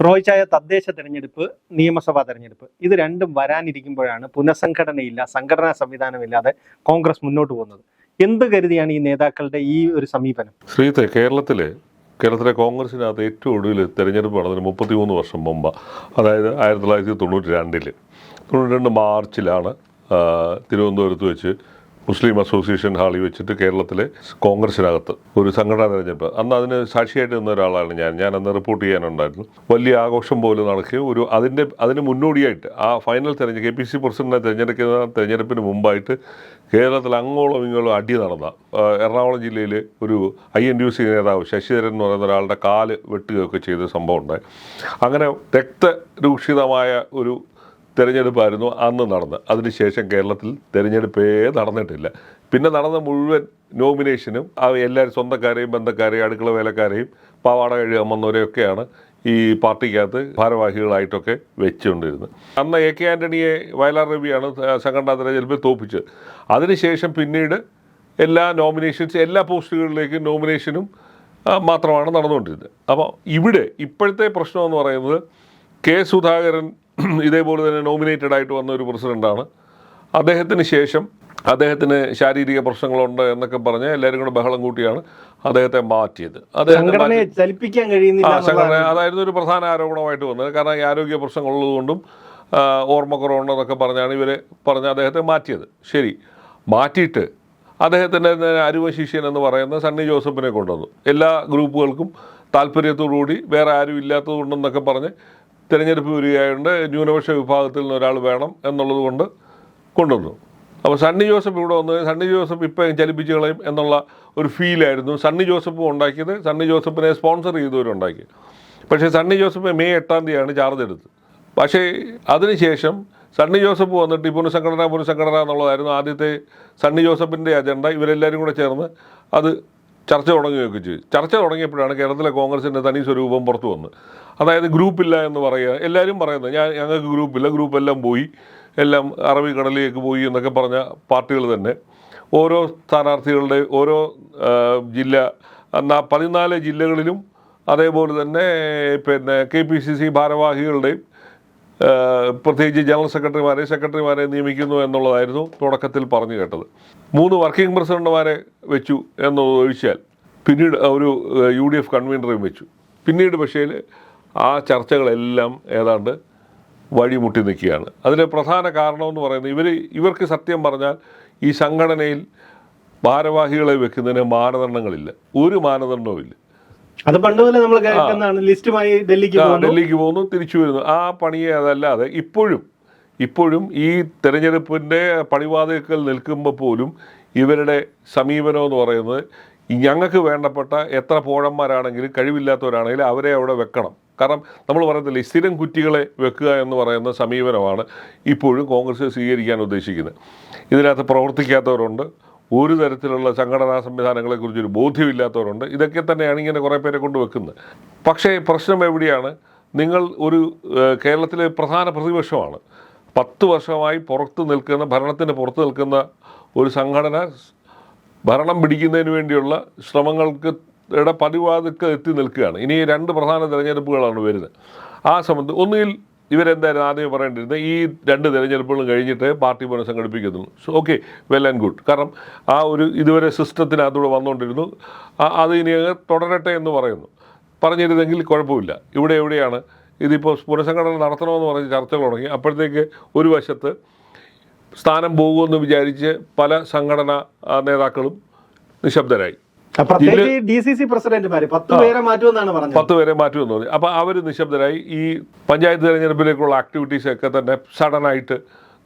റോയ്ച്ചായ തദ്ദേശ തെരഞ്ഞെടുപ്പ് നിയമസഭാ തെരഞ്ഞെടുപ്പ് ഇത് രണ്ടും വരാനിരിക്കുമ്പോഴാണ് പുനഃസംഘടനയില്ല സംഘടനാ സംവിധാനമില്ലാതെ കോൺഗ്രസ് മുന്നോട്ട് പോകുന്നത്. എന്ത് കരുതിയാണ് ഈ നേതാക്കളുടെ ഈ ഒരു സമീപനം? ശ്രീത്തെ കേരളത്തിലെ കേരളത്തിലെ കോൺഗ്രസിനകത്ത് ഏറ്റവും ഒടുവിൽ തെരഞ്ഞെടുപ്പ് നടന്നതിന് മുപ്പത്തിമൂന്ന് വർഷം മുമ്പ് അതായത് ആയിരത്തി തൊള്ളായിരത്തി തൊണ്ണൂറ്റി രണ്ടിൽ തൊണ്ണൂറ്റി രണ്ട് മാർച്ചിലാണ് തിരുവനന്തപുരത്ത് വെച്ച് മുസ്ലിം അസോസിയേഷൻ ഹാളിൽ വെച്ചിട്ട് കേരളത്തിലെ കോൺഗ്രസിനകത്ത് ഒരു സംഘടന തെരഞ്ഞെടുപ്പ്. അന്ന് അതിന് സാക്ഷിയായിട്ട് നിന്ന ഒരാളാണ് ഞാൻ. ഞാൻ അന്ന് റിപ്പോർട്ട് ചെയ്യാനുണ്ടായിരുന്നു. വലിയ ആഘോഷം പോലെ നടക്കുകയും ഒരു അതിന്റെ അതിന് മുന്നോടിയായിട്ട് ആ ഫൈനൽ തെരഞ്ഞെടുപ്പ് കെ പി സി പ്രസിഡന്റിനെ തിരഞ്ഞെടുക്കുന്ന തെരഞ്ഞെടുപ്പിന് മുമ്പായിട്ട് കേരളത്തിൽ അങ്ങോളം ഇങ്ങോളം അടി നടന്ന എറണാകുളം ജില്ലയിൽ ഒരു ഐ എൻ യു സി നേതാവ് ശശിധരൻ എന്ന് പറയുന്ന ഒരാളുടെ കാൽ വെട്ടുകയൊക്കെ ചെയ്ത സംഭവം ഉണ്ടായി. അങ്ങനെ രക്തരൂക്ഷിതമായ ഒരു തെരഞ്ഞെടുപ്പായിരുന്നു അന്ന് നടന്നത്. അതിനുശേഷം കേരളത്തിൽ തെരഞ്ഞെടുപ്പേ നടന്നിട്ടില്ല. പിന്നെ നടന്ന മുഴുവൻ നോമിനേഷനും ആ എല്ലാവരും സ്വന്തക്കാരെയും ബന്ധക്കാരെയും അടുക്കള വേലക്കാരെയും പാവാട കഴുകാൻ വന്നവരെയൊക്കെയാണ് ഈ പാർട്ടിക്കകത്ത് ഭാരവാഹികളായിട്ടൊക്കെ വെച്ചുകൊണ്ടിരുന്നത്. അന്ന് എ കെ ആന്റണിയെ വയലാർ രവിയാണ് സംഘടനാ തെരഞ്ഞെടുപ്പിൽ തോപ്പിച്ചത്. അതിനുശേഷം പിന്നീട് എല്ലാ നോമിനേഷൻസ് എല്ലാ പോസ്റ്റുകളിലേക്കും നോമിനേഷനും മാത്രമാണ് നടന്നുകൊണ്ടിരുന്നത്. അപ്പോൾ ഇവിടെ ഇപ്പോഴത്തെ പ്രശ്നം എന്ന് പറയുന്നത് കെ സുധാകരൻ ഇതേപോലെ തന്നെ നോമിനേറ്റഡ് ആയിട്ട് വന്ന ഒരു പ്രസിഡന്റാണ് അദ്ദേഹത്തിന് ശേഷം അദ്ദേഹത്തിന് ശാരീരിക പ്രശ്നങ്ങളുണ്ട് എന്നൊക്കെ പറഞ്ഞ് എല്ലാവരും കൂടെ ബഹളം കൂട്ടിയാണ് അദ്ദേഹത്തെ മാറ്റിയത്. സംഘടന അതായിരുന്നു ഒരു പ്രധാന ആരോപണമായിട്ട് വന്നത്. കാരണം ഈ ആരോഗ്യ പ്രശ്നങ്ങളുള്ളതുകൊണ്ടും ഓർമ്മക്കുറവുണ്ടെന്നൊക്കെ പറഞ്ഞാണ് ഇവർ പറഞ്ഞ് അദ്ദേഹത്തെ മാറ്റിയത്. ശരി. മാറ്റിയിട്ട് അദ്ദേഹത്തിന്റെ അരുവ ശിഷ്യൻ എന്ന് പറയുന്ന സണ്ണി ജോസഫിനെ കൊണ്ടുവന്നു. എല്ലാ ഗ്രൂപ്പുകൾക്കും താല്പര്യത്തോടുകൂടി വേറെ ആരും ഇല്ലാത്തതുകൊണ്ടെന്നൊക്കെ പറഞ്ഞ് തിരഞ്ഞെടുപ്പ് വരികയായതുകൊണ്ട് ന്യൂനപക്ഷ വിഭാഗത്തിൽ നിന്ന് ഒരാൾ വേണം എന്നുള്ളത് കൊണ്ട് കൊണ്ടുവന്നു. അപ്പോൾ സണ്ണി ജോസഫ് ഇവിടെ വന്ന് സണ്ണി ജോസഫ് ഇപ്പം ചലിപ്പിച്ച് കളയും എന്നുള്ള ഒരു ഫീലായിരുന്നു സണ്ണി ജോസഫും ഉണ്ടാക്കിയത് സണ്ണി ജോസഫിനെ സ്പോൺസർ ചെയ്തവരുണ്ടാക്കി. പക്ഷേ സണ്ണി ജോസഫ് മെയ് എട്ടാം തീയതിയാണ് ചാർജ് എടുത്തത്. പക്ഷേ അതിനുശേഷം സണ്ണി ജോസഫ് വന്നിട്ട് പുനഃസംഘടന പുനഃസംഘടന എന്നുള്ളതായിരുന്നു ആദ്യത്തെ സണ്ണി ജോസഫിന്റെ അജണ്ട ഇവരെല്ലാവരും കൂടെ ചേർന്ന് അത് ചർച്ച തുടങ്ങുകയൊക്കെ ചെയ്തു. ചർച്ച തുടങ്ങിയപ്പോഴാണ് കേരളത്തിലെ കോൺഗ്രസിന്റെ തനി സ്വരൂപം പുറത്തു വന്നത്. അതായത് ഗ്രൂപ്പില്ല എന്ന് പറയുക. എല്ലാവരും പറയുന്നത് ഞാൻ ഞങ്ങൾക്ക് ഗ്രൂപ്പില്ല ഗ്രൂപ്പ് എല്ലാം പോയി. എല്ലാം അറബിക്കടലിലേക്ക് പോയി എന്നൊക്കെ പറഞ്ഞ പാർട്ടികൾ തന്നെ. ഓരോ സ്ഥാനാർത്ഥികളുടെ ഓരോ ജില്ല പതിനാല് ജില്ലകളിലും അതേപോലെ തന്നെ പിന്നെ കെ പി സി സി ഭാരവാഹികളുടെയും പ്രത്യേകിച്ച് ജനറൽ സെക്രട്ടറിമാരെ സെക്രട്ടറിമാരെ നിയമിക്കുന്നു എന്നുള്ളതായിരുന്നു തുടക്കത്തിൽ പറഞ്ഞു കേട്ടത്. മൂന്ന് വർക്കിംഗ് പ്രസിഡന്റുമാരെ വെച്ചു എന്നത് ഒഴിച്ചാൽ പിന്നീട് ഒരു യു ഡി എഫ് കൺവീനറെയും വെച്ചു. പിന്നീട് പക്ഷേ ആ ചർച്ചകളെല്ലാം ഏതാണ്ട് വഴിമുട്ടി നിൽക്കുകയാണ്. അതിന് പ്രധാന കാരണമെന്ന് പറയുന്നത് ഇവർ ഇവർക്ക് സത്യം പറഞ്ഞാൽ ഈ സംഘടനയിൽ ഭാരവാഹികളെ വെക്കുന്നതിന് മാനദണ്ഡങ്ങളില്ല. ഒരു മാനദണ്ഡവും അത് പണ്ട് മുതലേ നമ്മൾ കേൾക്കുന്നതാണ്. ലിസ്റ്റുമായി ഡൽഹിക്ക് ഡൽഹിക്ക് പോകുന്നു തിരിച്ചു വരുന്നു. ആ പണിയെ അതല്ലാതെ ഇപ്പോഴും ഇപ്പോഴും ഈ തെരഞ്ഞെടുപ്പിന്റെ പണിവാതിക്കൽ നിൽക്കുമ്പോൾ പോലും ഇവരുടെ സമീപനം എന്ന് പറയുന്നത് ഞങ്ങൾക്ക് വേണ്ടപ്പെട്ട എത്ര പോഴന്മാരാണെങ്കിലും കഴിവില്ലാത്തവരാണെങ്കിലും അവരെ അവിടെ വെക്കണം. കാരണം നമ്മൾ പറയത്തില്ലേ സ്ഥിരം കുറ്റികളെ വെക്കുക എന്ന് പറയുന്ന സമീപനമാണ് ഇപ്പോഴും കോൺഗ്രസ് സ്വീകരിക്കാൻ ഉദ്ദേശിക്കുന്നത്. ഇതിനകത്ത് പ്രവർത്തിക്കാത്തവരുണ്ട്. ഒരു തരത്തിലുള്ള സംഘടനാ സംവിധാനങ്ങളെക്കുറിച്ചൊരു ബോധ്യമില്ലാത്തവരുണ്ട്. ഇതൊക്കെ തന്നെയാണ് ഇങ്ങനെ കുറേ പേരെ കൊണ്ട് വെക്കുന്നത്. പക്ഷേ പ്രശ്നം എവിടെയാണ്? നിങ്ങൾ ഒരു കേരളത്തിലെ പ്രധാന പ്രതിപക്ഷമാണ്. പത്ത് വർഷമായി പുറത്ത് നിൽക്കുന്ന ഭരണത്തിന് പുറത്ത് നിൽക്കുന്ന ഒരു സംഘടന ഭരണം പിടിക്കുന്നതിന് വേണ്ടിയുള്ള ശ്രമങ്ങൾക്ക് പതിവാതൊക്കെ എത്തി നിൽക്കുകയാണ്. ഇനി രണ്ട് പ്രധാന തിരഞ്ഞെടുപ്പുകളാണ് വരുന്നത്. ആ സംബന്ധം ഒന്നുകിൽ ഇവരെന്തായിരുന്നു ആദ്യമേ പറയേണ്ടിരുന്നത് ഈ രണ്ട് തിരഞ്ഞെടുപ്പുകളും കഴിഞ്ഞിട്ട് party പുനഃസംഘടിപ്പിക്കുന്നുള്ളൂ so okay well and good കാരണം ആ ഒരു ഇതുവരെ സിസ്റ്റത്തിനകത്തൂടെ വന്നുകൊണ്ടിരുന്നു. അത് ഇനി തുടരട്ടെ എന്ന് പറയുന്നു. പറഞ്ഞിരുന്നെങ്കിൽ കുഴപ്പമില്ല. ഇവിടെ എവിടെയാണ്? ഇതിപ്പോൾ പുനഃസംഘടന നടത്തണമെന്ന് പറഞ്ഞ് ചർച്ചകൾ തുടങ്ങി. അപ്പോഴത്തേക്ക് ഒരു വശത്ത് സ്ഥാനം പോകുമെന്ന് വിചാരിച്ച് പല സംഘടനാ നേതാക്കളും നിശബ്ദരായി. പ്രത്യേകിച്ച് ഡി സി സി പ്രസിഡന്റുമാര് പത്ത് പേരെ മാറ്റുമെന്നാണ് പറഞ്ഞത്. പത്ത് പേരെ മാറ്റുമെന്ന് പറഞ്ഞു അപ്പൊ അവർ നിശബ്ദരായി ഈ പഞ്ചായത്ത് തെരഞ്ഞെടുപ്പിലേക്കുള്ള ആക്ടിവിറ്റീസ് ഒക്കെ തന്നെ സഡനായിട്ട്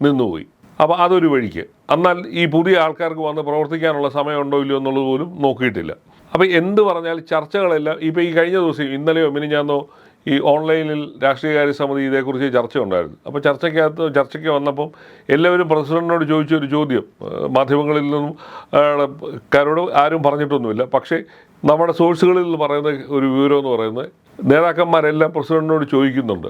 നിന്നുപോയി. അപ്പോൾ അതൊരു വഴിക്ക്. എന്നാൽ ഈ പുതിയ ആൾക്കാർക്ക് വന്ന് പ്രവർത്തിക്കാനുള്ള സമയമുണ്ടോ ഇല്ലയോ എന്നുള്ളത് പോലും നോക്കിയിട്ടില്ല. അപ്പോൾ എന്ത് പറഞ്ഞാൽ ചർച്ചകളെല്ലാം ഇപ്പൊ ഈ കഴിഞ്ഞ ദിവസം ഇന്നലെയോ മിനിഞ്ഞാന്നോ ഈ ഓൺലൈനിൽ രാഷ്ട്രീയകാര്യ സമിതി ഇതേക്കുറിച്ച് ചർച്ച ഉണ്ടായിരുന്നു അപ്പോൾ ചർച്ചയ്ക്കകത്ത് ചർച്ചയ്ക്ക് വന്നപ്പം എല്ലാവരും പ്രസിഡന്റിനോട് ചോദിച്ച ഒരു ചോദ്യം. മാധ്യമങ്ങളിൽ നിന്നും കാരോട് ആരും പറഞ്ഞിട്ടൊന്നുമില്ല. പക്ഷേ നമ്മുടെ സോഴ്സുകളിൽ പറയുന്ന ഒരു വിവരം എന്ന് പറയുന്നത് നേതാക്കന്മാരെല്ലാം പ്രസിഡന്റിനോട് ചോദിക്കുന്നുണ്ട്.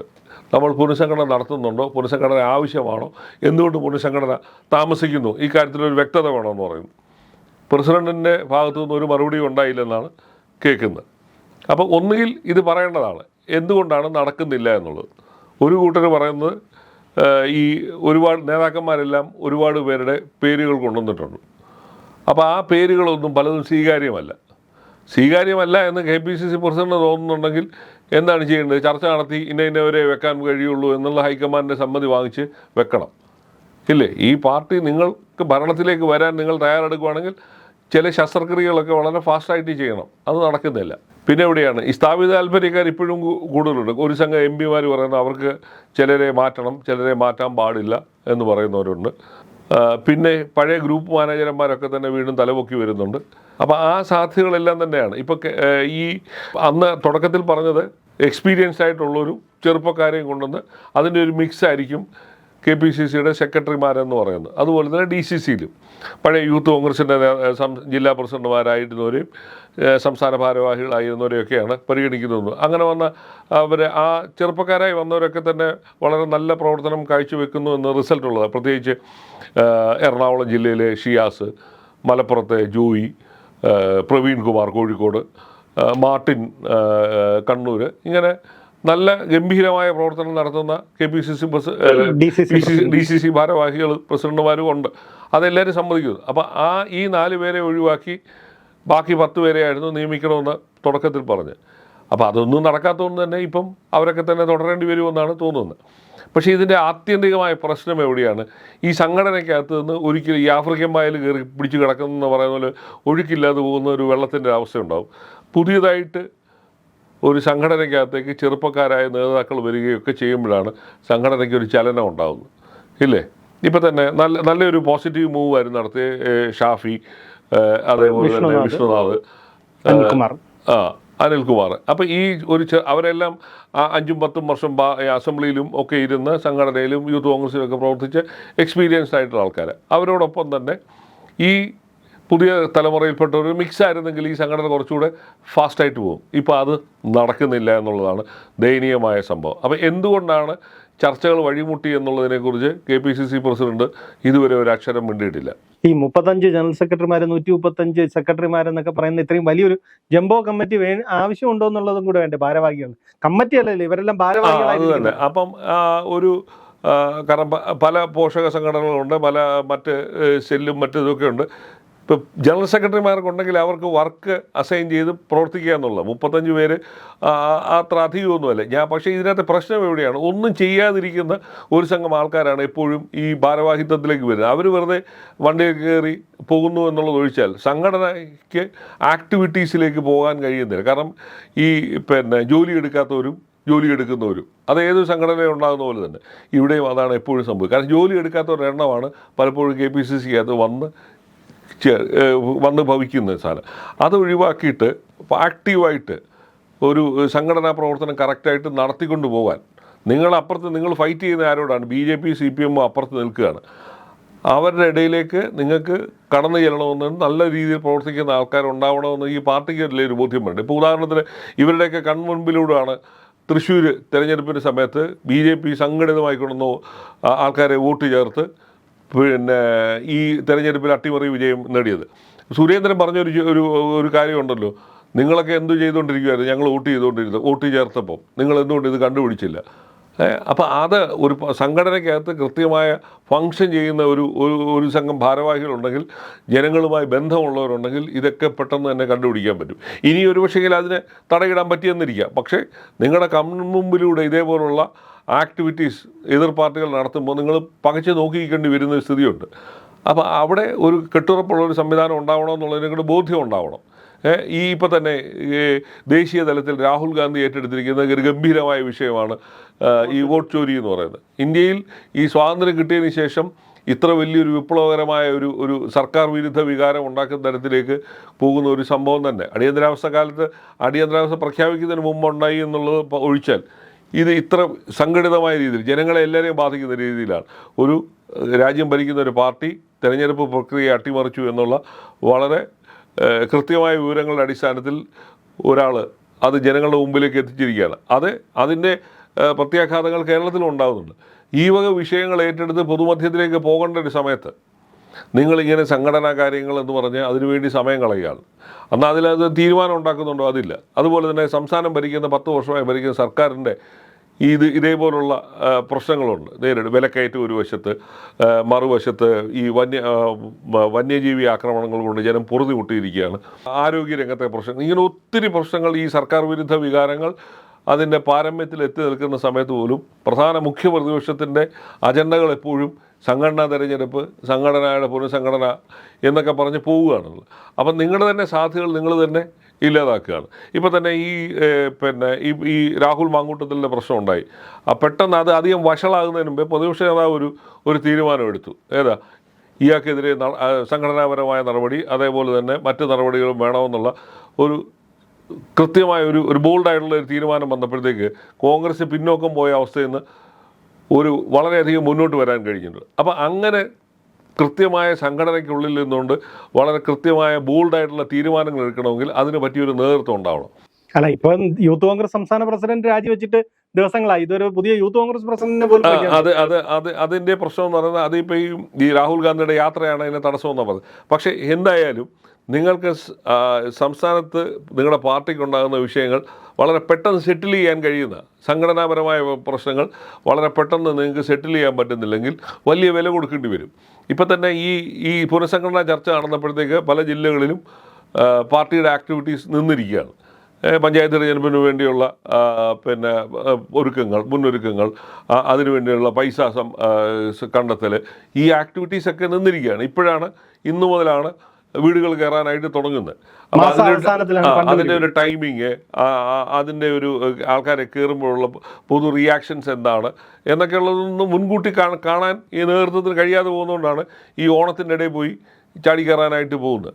നമ്മൾ പുനഃസംഘടന നടത്തുന്നുണ്ടോ? പുനഃസംഘടന ആവശ്യമാണോ? എന്തുകൊണ്ട് പുനഃസംഘടന താമസിക്കുന്നു? ഈ കാര്യത്തിൽ ഒരു വ്യക്തത വേണമെന്ന് പറയുന്നു. പ്രസിഡന്റിന്റെ ഭാഗത്തു നിന്ന് ഒരു മറുപടി ഉണ്ടായില്ലെന്നാണ് കേൾക്കുന്നത്. അപ്പോൾ ഒന്നുകിൽ ഇത് പറയേണ്ടതാണ്. എന്തുകൊണ്ടാണ് നടക്കുന്നില്ല എന്നുള്ളത്? ഒരു കൂട്ടർ പറയുന്നത് ഈ ഒരുപാട് നേതാക്കന്മാരെല്ലാം ഒരുപാട് പേരുടെ പേരുകൾ കൊണ്ടുവന്നിട്ടുണ്ട്. അപ്പോൾ ആ പേരുകളൊന്നും പലതും സ്വീകാര്യമല്ല. സ്വീകാര്യമല്ല എന്ന് K P C C president തോന്നുന്നുണ്ടെങ്കിൽ എന്താണ് ചെയ്യേണ്ടത്? ചർച്ച നടത്തി ഇന്ന ഇന്നവരെ വെക്കാൻ കഴിയുള്ളൂ എന്നുള്ള ഹൈക്കമാൻഡിന്റെ സമ്മതി വാങ്ങിച്ച് വെക്കണം. ഇല്ലേ? ഈ പാർട്ടി നിങ്ങൾക്ക് ഭരണത്തിലേക്ക് വരാൻ നിങ്ങൾ തയ്യാറെടുക്കുകയാണെങ്കിൽ ചില ശസ്ത്രക്രിയകളൊക്കെ വളരെ ഫാസ്റ്റായിട്ട് ചെയ്യണം. അത് നടക്കുന്നില്ല. പിന്നെ എവിടെയാണ്? ഈ സ്ഥാപിത താല്പര്യക്കാർ ഇപ്പോഴും കൂടുതലുണ്ട്. ഒരു സംഘം എം പിമാർ പറയുന്നത് അവർക്ക് ചിലരെ മാറ്റണം ചിലരെ മാറ്റാൻ പാടില്ല എന്ന് പറയുന്നവരുണ്ട്. പിന്നെ പഴയ ഗ്രൂപ്പ് മാനേജർമാരൊക്കെ തന്നെ വീണ്ടും തലപൊക്കി വരുന്നുണ്ട്. അപ്പോൾ ആ സാധ്യതകളെല്ലാം തന്നെയാണ്. ഇപ്പോൾ ഈ അന്ന് തുടക്കത്തിൽ പറഞ്ഞത് എക്സ്പീരിയൻസ് ആയിട്ടുള്ളൊരു ചെറുപ്പക്കാരെയും കൊണ്ടുവന്ന് അതിന്റെ ഒരു മിക്സ് ആയിരിക്കും കെ പി സി സിയുടെ സെക്രട്ടറിമാരെന്ന് പറയുന്നത് അതുപോലെ തന്നെ ഡി സി സിയിലും. പഴയ യൂത്ത് കോൺഗ്രസിന്റെ ജില്ലാ പ്രസിഡന്റുമാരായിരുന്നവരെയും സംസ്ഥാന ഭാരവാഹികളായിരുന്നവരെയൊക്കെയാണ് പരിഗണിക്കുന്നത് അങ്ങനെ വന്ന അവർ ആ ചെറുപ്പക്കാരായി വന്നവരൊക്കെ തന്നെ വളരെ നല്ല പ്രവർത്തനം കാഴ്ചവെക്കുന്നു എന്ന റിസൾട്ട് ഉള്ളത്. പ്രത്യേകിച്ച് എറണാകുളം ജില്ലയിലെ ഷിയാസ് മലപ്പുറത്തെ ജോയി പ്രവീൺ കുമാർ കോഴിക്കോട് മാർട്ടിൻ കണ്ണൂർ ഇങ്ങനെ നല്ല ഗംഭീരമായ പ്രവർത്തനം നടത്തുന്ന K P C C DCC D C C ഭാരവാഹികൾ പ്രസിഡന്റുമാരും ഉണ്ട് അതെല്ലാവരും സമ്മതിക്കുന്നു. അപ്പം ആ ഈ നാല് പേരെ ഒഴിവാക്കി ബാക്കി പത്ത് പേരെയായിരുന്നു നിയമിക്കണമെന്ന് തുടക്കത്തിൽ പറഞ്ഞ്. അപ്പോൾ അതൊന്നും നടക്കാത്തതുകൊണ്ട് തന്നെ ഇപ്പം അവരൊക്കെ തന്നെ തുടരേണ്ടി വരുമെന്നാണ് തോന്നുന്നത്. പക്ഷേ ഇതിന്റെ ആത്യന്തികമായ പ്രശ്നം എവിടെയാണ്? ഈ സംഘടനയ്ക്കകത്ത് നിന്ന് ഒരിക്കലും ഈ ആഫ്രിക്കൻ പായൽ കയറി പിടിച്ചു കിടക്കുന്നതെന്ന് പറയുന്ന പോലെ ഒഴുക്കില്ലാതെ പോകുന്ന ഒരു വെള്ളത്തിന്റെ അവസ്ഥയുണ്ടാവും. പുതിയതായിട്ട് ഒരു സംഘടനയ്ക്കകത്തേക്ക് ചെറുപ്പക്കാരായ നേതാക്കൾ വരികയൊക്കെ ചെയ്യുമ്പോഴാണ് സംഘടനയ്ക്ക് ഒരു ചലനം ഉണ്ടാകുന്നത് ഇല്ലേ? ഇപ്പം തന്നെ നല്ല നല്ലൊരു പോസിറ്റീവ് മൂവ് ആയിരുന്നു നടത്തിയ ഷാഫി അതേപോലെ തന്നെ വിഷ്ണുനാഥ്. ആ അനിൽകുമാർ. അപ്പം ഈ ഒരു അവരെല്ലാം ആ അഞ്ചും പത്തും വർഷം അസംബ്ലിയിലും ഒക്കെ ഇരുന്ന് സംഘടനയിലും യൂത്ത് കോൺഗ്രസിലും ഒക്കെ പ്രവർത്തിച്ച് എക്സ്പീരിയൻസ്ഡ് ആയിട്ടുള്ള ആൾക്കാർ അവരോടൊപ്പം തന്നെ ഈ പുതിയ തലമുറയിൽപ്പെട്ട ഒരു മിക്സ് ആയിരുന്നെങ്കിൽ ഈ സംഘടന കുറച്ചുകൂടെ ഫാസ്റ്റായിട്ട് പോകും. ഇപ്പോൾ അത് നടക്കുന്നില്ല എന്നുള്ളതാണ് ദയനീയമായ സംഭവം. അപ്പോൾ എന്തുകൊണ്ടാണ് ചർച്ചകൾ വഴിമുട്ടി എന്നുള്ളതിനെക്കുറിച്ച് K P C C president ഇതുവരെ ഒരു അക്ഷരം മിണ്ടിയിട്ടില്ല? ഈ മുപ്പത്തഞ്ച് ജനറൽ സെക്രട്ടറിമാർ നൂറ്റി മുപ്പത്തഞ്ച് സെക്രട്ടറിമാരെന്നൊക്കെ പറയുന്ന ഇത്രയും വലിയൊരു ജംബോ കമ്മിറ്റി വേ ആവശ്യമുണ്ടോ എന്നുള്ളതും കൂടെ വേണ്ടേ? ഭാരവാഹികൾ കമ്മിറ്റി അല്ലല്ലോ ഇവരെല്ലാം അത് തന്നെ. അപ്പം ഒരു കാരണം പല പോഷക സംഘടനകളുണ്ട് പല മറ്റ് സെല്ലും മറ്റേതൊക്കെ ഇതൊക്കെ ഉണ്ട്. ഇപ്പം ജനറൽ സെക്രട്ടറിമാർക്കുണ്ടെങ്കിൽ അവർക്ക് വർക്ക് അസൈൻ ചെയ്ത് പ്രവർത്തിക്കുക എന്നുള്ളത്. മുപ്പത്തഞ്ച് പേര് അത്ര അധികമൊന്നുമല്ല. ഞാൻ പക്ഷേ ഇതിനകത്ത് പ്രശ്നം എവിടെയാണ്? ഒന്നും ചെയ്യാതിരിക്കുന്ന ഒരു സംഘം ആൾക്കാരാണ് എപ്പോഴും ഈ ഭാരവാഹിത്വത്തിലേക്ക് വരുന്നത്. അവർ വെറുതെ വണ്ടിയിൽ കയറി പോകുന്നു എന്നുള്ളത് ഒഴിച്ചാൽ സംഘടനയ്ക്ക് ആക്ടിവിറ്റീസിലേക്ക് പോകാൻ കഴിയുന്നില്ല. കാരണം ഈ പിന്നെ ജോലി എടുക്കാത്തവരും ജോലി എടുക്കുന്നവരും അത് ഏതൊരു സംഘടന ഉണ്ടാകുന്ന പോലെ തന്നെ. ഇവിടെയും അതാണ് എപ്പോഴും സംഭവിക്കുക. കാരണം ജോലി എടുക്കാത്തവരുടെ എണ്ണമാണ് പലപ്പോഴും കെ പി സി സിക്ക് വന്ന് വന്ന് ഭവിക്കുന്ന സാധനം. അത് ഒഴിവാക്കിയിട്ട് ആക്റ്റീവായിട്ട് ഒരു സംഘടനാ പ്രവർത്തനം കറക്റ്റായിട്ട് നടത്തിക്കൊണ്ട് പോകാൻ നിങ്ങൾ അപ്പുറത്ത് നിങ്ങൾ ഫൈറ്റ് ചെയ്യുന്ന ആരോടാണ്? B J P C P എമ്മും അപ്പുറത്ത് നിൽക്കുകയാണ്. അവരുടെ ഇടയിലേക്ക് നിങ്ങൾക്ക് കടന്നു ചെല്ലണമെന്ന് നല്ല രീതിയിൽ പ്രവർത്തിക്കുന്ന ആൾക്കാരുണ്ടാവണമെന്ന് ഈ പാർട്ടിക്ക് ഒരു ഒരു ബോധ്യമുണ്ട്. ഇപ്പോൾ ഉദാഹരണത്തിന് ഇവരുടെയൊക്കെ കൺമുൻപിലൂടെയാണ് തൃശ്ശൂർ തിരഞ്ഞെടുപ്പിന്റെ സമയത്ത് ബി ജെ പി സംഘടിതമായിക്കൊണ്ടുവന്നോ ആൾക്കാരെ വോട്ട് ചേർത്ത് പിന്നെ ഈ തെരഞ്ഞെടുപ്പിൽ അട്ടിമറി വിജയം നേടിയത്. സുരേന്ദ്രൻ പറഞ്ഞൊരു ഒരു ഒരു കാര്യമുണ്ടല്ലോ. നിങ്ങളൊക്കെ എന്തു ചെയ്തുകൊണ്ടിരിക്കുകയായിരുന്നു ഞങ്ങൾ വോട്ട് ചെയ്തുകൊണ്ടിരുന്നത് വോട്ട് ചേർത്തപ്പോൾ നിങ്ങൾ എന്തുകൊണ്ട് ഇത് കണ്ടുപിടിച്ചില്ല? അപ്പോൾ അത് ഒരു സംഘടനയ്ക്കകത്ത് കൃത്യമായ ഫങ്ഷൻ ചെയ്യുന്ന ഒരു ഒരു സംഘം ഭാരവാഹികളുണ്ടെങ്കിൽ ജനങ്ങളുമായി ബന്ധമുള്ളവരുണ്ടെങ്കിൽ ഇതൊക്കെ പെട്ടെന്ന് തന്നെ കണ്ടുപിടിക്കാൻ പറ്റും. ഇനി ഒരു പക്ഷേങ്കിൽ അതിനെ തടയിടാൻ പറ്റിയെന്നിരിക്കാം. പക്ഷേ നിങ്ങളുടെ കൺമുമ്പിലൂടെ ഇതേപോലുള്ള ആക്ടിവിറ്റീസ് എതിർ പാർട്ടികൾ നടത്തുമ്പോൾ നിങ്ങൾ പകച്ച് നോക്കിക്കേണ്ടി വരുന്ന ഒരു സ്ഥിതിയുണ്ട്. അപ്പോൾ അവിടെ ഒരു കെട്ടുറപ്പുള്ള ഒരു സംവിധാനം ഉണ്ടാവണമെന്നുള്ളതിനെ കൂടെ ബോധ്യം ഉണ്ടാവണം. ഈ ഇപ്പോൾ തന്നെ ദേശീയ തലത്തിൽ രാഹുൽ ഗാന്ധി ഏറ്റെടുത്തിരിക്കുന്ന ഒരു ഗംഭീരമായ വിഷയമാണ് ഈ വോട്ട് ചോരി എന്ന് പറയുന്നത്. ഇന്ത്യയിൽ ഈ സ്വാതന്ത്ര്യം കിട്ടിയതിന് ശേഷം ഇത്ര വലിയൊരു വിപ്ലവകരമായ ഒരു ഒരു സർക്കാർ വിരുദ്ധ വികാരം ഉണ്ടാക്കുന്ന തരത്തിലേക്ക് പോകുന്ന ഒരു സംഭവം തന്നെ. അടിയന്തരാവസ്ഥ കാലത്ത് അടിയന്തരാവസ്ഥ പ്രഖ്യാപിക്കുന്നതിന് മുമ്പ് ഉണ്ടായി എന്നുള്ളത് ഒഴിച്ചാൽ ഇത് ഇത്ര സംഘടിതമായ രീതിയിൽ ജനങ്ങളെ എല്ലാവരെയും ബാധിക്കുന്ന രീതിയിലാണ്. ഒരു രാജ്യം ഭരിക്കുന്ന ഒരു പാർട്ടി തെരഞ്ഞെടുപ്പ് പ്രക്രിയ അട്ടിമറിച്ചു എന്നുള്ള വളരെ കൃത്യമായ വിവരങ്ങളുടെ അടിസ്ഥാനത്തിൽ ഒരാൾ അത് ജനങ്ങളുടെ മുമ്പിലേക്ക് എത്തിച്ചിരിക്കുകയാണ്. അത് അതിന്റെ പ്രത്യാഘാതങ്ങൾ കേരളത്തിലും ഉണ്ടാകുന്നുണ്ട് ഈ വക വിഷയങ്ങൾ ഏറ്റെടുത്ത് പൊതുമധ്യത്തിലേക്ക് പോകേണ്ട ഒരു സമയത്ത് നിങ്ങളിങ്ങനെ സംഘടനാ കാര്യങ്ങൾ എന്ന് പറഞ്ഞ് അതിനുവേണ്ടി സമയം കളയുകയാണ്. എന്നാൽ അതിലത് തീരുമാനം ഉണ്ടാക്കുന്നുണ്ടോ? അതില്ല. അതുപോലെ തന്നെ സംസ്ഥാനം ഭരിക്കുന്ന പത്ത് വർഷമായി ഭരിക്കുന്ന സർക്കാരിന്റെ ഇത് ഇതേപോലുള്ള പ്രശ്നങ്ങളുണ്ട്. നേരിടും വിലക്കയറ്റം ഒരു വശത്ത് മറുവശത്ത് ഈ വന്യ വന്യജീവി ആക്രമണങ്ങൾ കൊണ്ട് ജനം പൊറുതിമുട്ടിയിരിക്കുകയാണ് ആരോഗ്യരംഗത്തെ പ്രശ്നങ്ങൾ ഇങ്ങനെ ഒത്തിരി പ്രശ്നങ്ങൾ ഈ സർക്കാർ വിരുദ്ധ വികാരങ്ങൾ അതിന്റെ പാരമ്യത്തിൽ എത്തി നിൽക്കുന്ന സമയത്ത് പോലും പ്രധാന മുഖ്യ പ്രതിപക്ഷത്തിന്റെ അജണ്ടകൾ എപ്പോഴും സംഘടനാ തെരഞ്ഞെടുപ്പ് സംഘടനയുടെ പുനഃസംഘടന എന്നൊക്കെ പറഞ്ഞ് പോവുകയാണുള്ളത്. അപ്പം നിങ്ങളുടെ തന്നെ സാധ്യതകൾ നിങ്ങൾ തന്നെ ഇല്ലാതാക്കുകയാണ്. ഇപ്പോൾ തന്നെ ഈ പിന്നെ ഈ ഈ രാഹുൽ മാങ്കൂട്ടത്തിലെ പ്രശ്നം ഉണ്ടായി പെട്ടെന്ന് അത് അധികം വഷളാകുന്നതിന് മുമ്പേ പ്രതിപക്ഷ നേതാവ് ഒരു ഒരു തീരുമാനമെടുത്തു. ഏതാ? ഇയാൾക്കെതിരെ സംഘടനാപരമായ നടപടി അതേപോലെ തന്നെ മറ്റ് നടപടികളും വേണമെന്നുള്ള ഒരു കൃത്യമായ ഒരു ഒരു ബോൾഡായിട്ടുള്ള ഒരു തീരുമാനം വന്നപ്പോഴത്തേക്ക് കോൺഗ്രസ് പിന്നോക്കം പോയ അവസ്ഥയിൽ നിന്ന് ഒരു വളരെയധികം മുന്നോട്ട് വരാൻ കഴിഞ്ഞിട്ടുണ്ട് അപ്പോൾ അങ്ങനെ കൃത്യമായ സംഘടനയ്ക്കുള്ളിൽ നിന്നുകൊണ്ട് വളരെ കൃത്യമായ ബോൾഡായിട്ടുള്ള തീരുമാനങ്ങൾ എടുക്കണമെങ്കിൽ അതിന് പറ്റിയൊരു നേതൃത്വം ഉണ്ടാവണം. അല്ല ഇപ്പൊ യൂത്ത് കോൺഗ്രസ് സംസ്ഥാന പ്രസിഡന്റ് രാജിവെച്ചിട്ട് ദിവസങ്ങളായി. ഇതൊരു പുതിയ യൂത്ത് കോൺഗ്രസ് പ്രസിഡന്റിനെ പോലും അത് അത് അത് അതിന്റെ പ്രശ്നം എന്ന് പറയുന്നത് അതിപ്പോൾ ഈ രാഹുൽ ഗാന്ധിയുടെ യാത്രയാണ് അതിന് തടസ്സമെന്ന് പറഞ്ഞത് പക്ഷേ എന്തായാലും നിങ്ങൾക്ക് സംസ്ഥാനത്ത് നിങ്ങളുടെ പാർട്ടിക്ക് ഉണ്ടാകുന്ന വിഷയങ്ങൾ വളരെ പെട്ടെന്ന് സെറ്റിൽ ചെയ്യാൻ കഴിയുന്ന സംഘടനാപരമായ പ്രശ്നങ്ങൾ വളരെ പെട്ടെന്ന് നിങ്ങൾക്ക് സെറ്റിൽ ചെയ്യാൻ പറ്റുന്നില്ലെങ്കിൽ വലിയ വില കൊടുക്കേണ്ടി വരും. ഇപ്പം തന്നെ ഈ ഈ പുനഃസംഘടനാ ചർച്ച നടന്നപ്പോഴത്തേക്ക് പല ജില്ലകളിലും പാർട്ടിയുടെ ആക്ടിവിറ്റീസ് നിന്നിരിക്കുകയാണ്. പഞ്ചായത്ത് തിരഞ്ഞെടുപ്പിന് വേണ്ടിയുള്ള പിന്നെ ഒരുക്കങ്ങൾ മുന്നൊരുക്കങ്ങൾ അതിനു അതിനുവേണ്ടിയുള്ള പൈസ സം കണ്ടെത്തൽ ഈ ആക്ടിവിറ്റീസൊക്കെ നിന്നിരിക്കുകയാണ്. ഇപ്പോഴാണ് ഇന്നു മുതലാണ് വീടുകൾ കയറാനായിട്ട് തുടങ്ങുന്നത്. അതിന്റെ ഒരു ടൈമിങ് അതിന്റെ ഒരു ആൾക്കാരെ കയറുമ്പോഴുള്ള പൊതു റിയാക്ഷൻസ് എന്താണ് എന്നൊക്കെയുള്ളതൊന്നും മുൻകൂട്ടി കാണാൻ ഈ നേതൃത്വത്തിന് കഴിയാതെ പോകുന്നതുകൊണ്ടാണ് ഈ ഓണത്തിന്റെ ഇടയിൽ പോയി ചാടി കയറാനായിട്ട് പോകുന്നത്.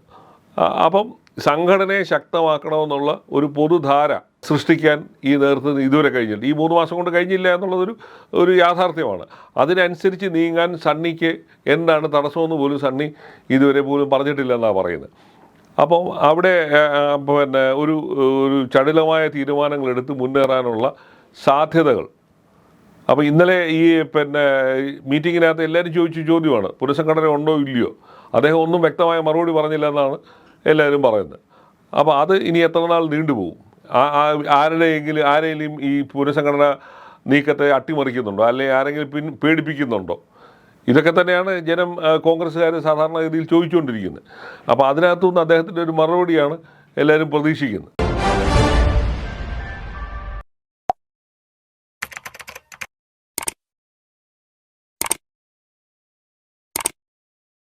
അപ്പം സംഘടനയെ ശക്തമാക്കണമെന്നുള്ള ഒരു പൊതുധാര സൃഷ്ടിക്കാൻ ഈ നേതൃത്വം ഇതുവരെ കഴിഞ്ഞില്ല. ഈ മൂന്ന് മാസം കൊണ്ട് കഴിഞ്ഞില്ല എന്നുള്ളതൊരു ഒരു യാഥാർത്ഥ്യമാണ്. അതിനനുസരിച്ച് നീങ്ങാൻ സണ്ണിക്ക് എന്താണ് തടസ്സമെന്ന് പോലും സണ്ണി ഇതുവരെ പോലും പറഞ്ഞിട്ടില്ല എന്നാണ് പറയുന്നത്. അപ്പോൾ അവിടെ പിന്നെ ഒരു ഒരു ചടുലമായ തീരുമാനങ്ങൾ എടുത്ത് മുന്നേറാനുള്ള സാധ്യതകൾ. അപ്പോൾ ഇന്നലെ ഈ പിന്നെ മീറ്റിങ്ങിനകത്ത് എല്ലാവരും ചോദിച്ച ചോദ്യമാണ് പുനഃസംഘടന ഉണ്ടോ ഇല്ലയോ? അദ്ദേഹം ഒന്നും വ്യക്തമായ മറുപടി പറഞ്ഞില്ല എന്നാണ് എല്ലാവരും പറയുന്നത്. അപ്പോൾ അത് ഇനി എത്ര നാൾ നീണ്ടുപോകും? ആരുടെയെങ്കിലും ആരെങ്കിലും ഈ പുനഃസംഘടന നീക്കത്തെ അട്ടിമറിക്കുന്നുണ്ടോ? അല്ലെങ്കിൽ ആരെങ്കിലും പിൻ പേടിപ്പിക്കുന്നുണ്ടോ? ഇതൊക്കെ തന്നെയാണ് ജനം കോൺഗ്രസ്സുകാർ സാധാരണഗതിയിൽ ചോദിച്ചുകൊണ്ടിരിക്കുന്നത്. അപ്പോൾ അതിനകത്തുനിന്ന് അദ്ദേഹത്തിന്റെ ഒരു മറുപടിയാണ് എല്ലാവരും പ്രതീക്ഷിക്കുന്നത്.